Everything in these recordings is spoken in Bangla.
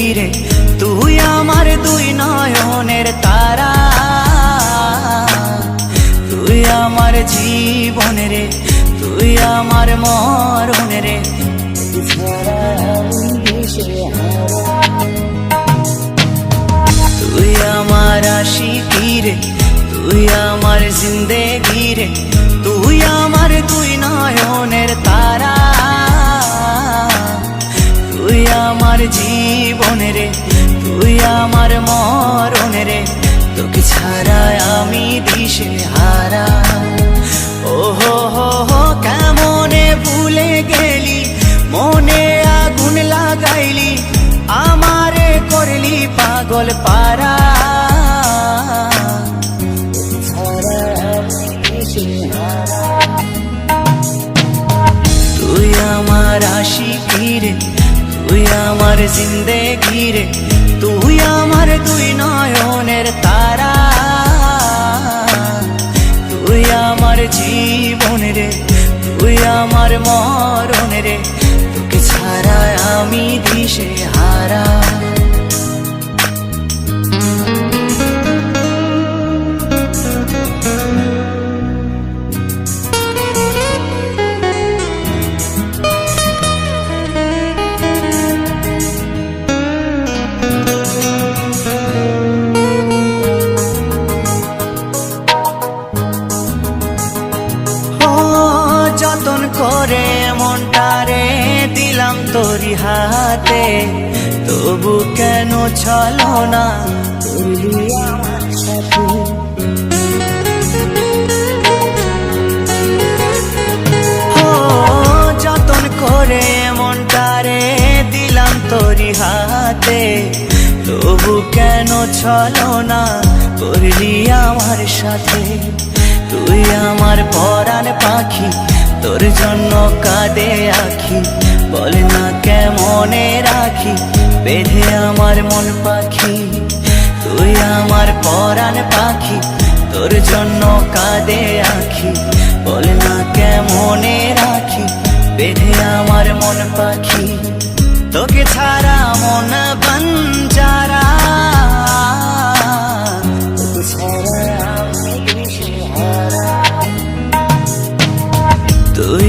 রে, তুই আমার দুই নয়নের তারা। তুই আমার জীবন রে, তুই আমার মরণ রে। তুই আমার আশিকি রে, তুই আমার জিন্দেগি রে। দিশে হারা? ও হো হো হো কেমনে ভুলে গেলি? মনে আগুন লাগাইলি, আমারে করলি পাগল পারা তুই আমার আশিকি রে, তুই আমার জিন্দেগি রে, তুই আমার দুই নয়নের তারা। জীবন রে তুই আমার মরণ রে তোকে ছাড়া আমি দিশে হারা। হাতে তবু কেন ছলো না করলি আমার সাথে। কেন চলো না? করলি আমার সাথে। তুই আমার পরাণ পাখি, তোর জন্য কাঁদে আখি। বল না কেমনে রাখি, বেঁধে আমার মন পাখি। তুই আমার পরাণ পাখি, তোর জন্য কাঁদে আখি। বল না কেমনে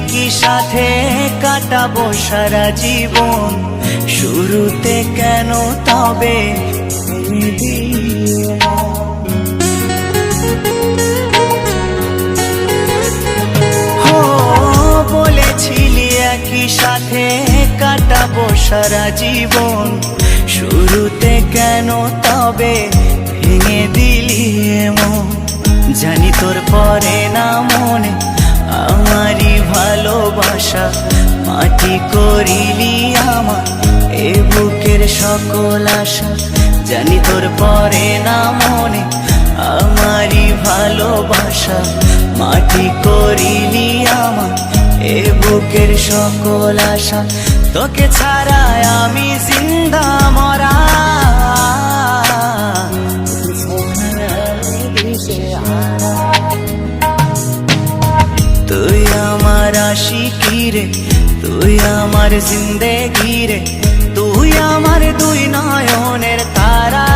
একই সাথে কাটাবো সারা জীবন। শুরুতে কেন তবে বলেছিলি একই সাথে কাটাবো সারা জীবন। শুরুতে কেন তবে ভেঙে দিলি এমন। জানি তোর পরে না মনে ভালোবাসা মাটি করিলি আমার, এ বুকের সকল আশা। জানি তোর পরে না মনে, আমারই ভালোবাসা। মাটি করিলি আমার, এ বুকের সকল আশা। তোকে ছাড়া আমি জিন্দা মরা। আমার জিন্দেগি রে তুই আমার দুই নয়নের তারা।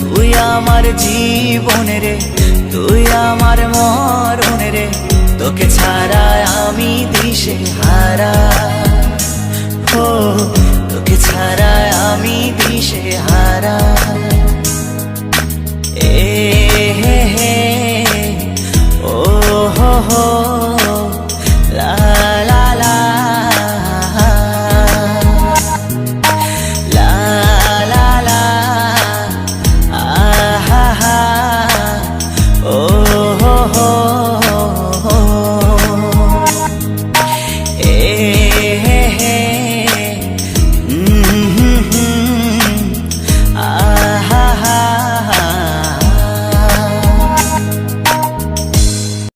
তুই আমার জীবন রে তুই আমার মরণ রে তোকে ছাড়া আমি দিশে হারা। ও, তোকে ছাড়া আমি দিশে হারা। এ, হে হে, হ।